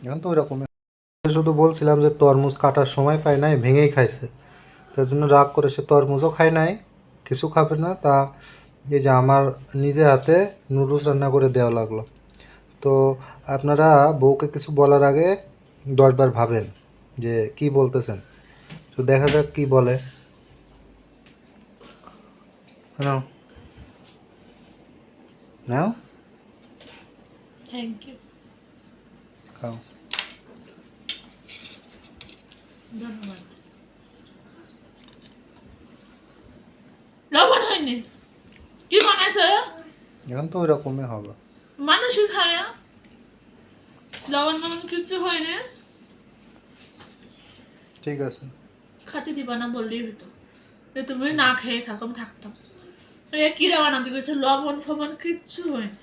এখন তো ওইরকম। শুধু বলছিলাম যে তরমুজ কাটার সময় পাই নাই, ভেঙেই খাইছে। তার জন্য রাগ করে সে তরমুজও খায় নাই, কিছু খাবে না। তা এই যে আমার নিজে হাতে নুডলস রান্না করে দেওয়া লাগল। তো আপনারা বউকে কিছু বলার আগে দশবার ভাবেন যে কি বলতেছেন। তো দেখা যাক কি বলে। নাও। নাও। থ্যাংক ইউ খাও। ধন্যবাদ। লবণ হয়নি? কি বানাইছো? এখন তো ওইরকমই হবে। মানুষই খায় লবণ মবণ কিছু হয়নি? ঠিক আছে। খাতে দিবা না বললেই হতো তুমি না খেয়ে থাকো থাকতাম। এ কিরা বানাতে গেছে লবণ ফবণ কিচ্ছু হয়নি।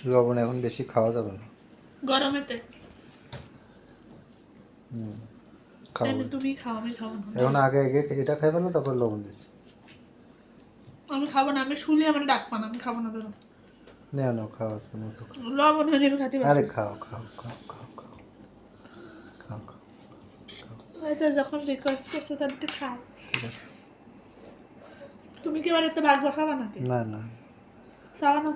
লবণ এখন বেশি খাওয়া যাবে না। গরমেতে। হুম খাও তুমি খাও আমি খাব না। এখন আগে আগে এটা খাইবে না তারপর লবণ দিচ্ছি। আমি খাব না আমি শুলি আমার ডাকবো না আমি খাব না ধরো নেও নাও খাও আজকে মতো লবণ হয়নি আমি খাতে আরে খাও খাও খাও খাও খাও খাও খাও যখন রিকোয়েস্ট করছে তখন একটু খাও। ঠিক আছে। তুমি কি বাড়িতে বাঘ খাবা নাকি? না না। খাওয়া না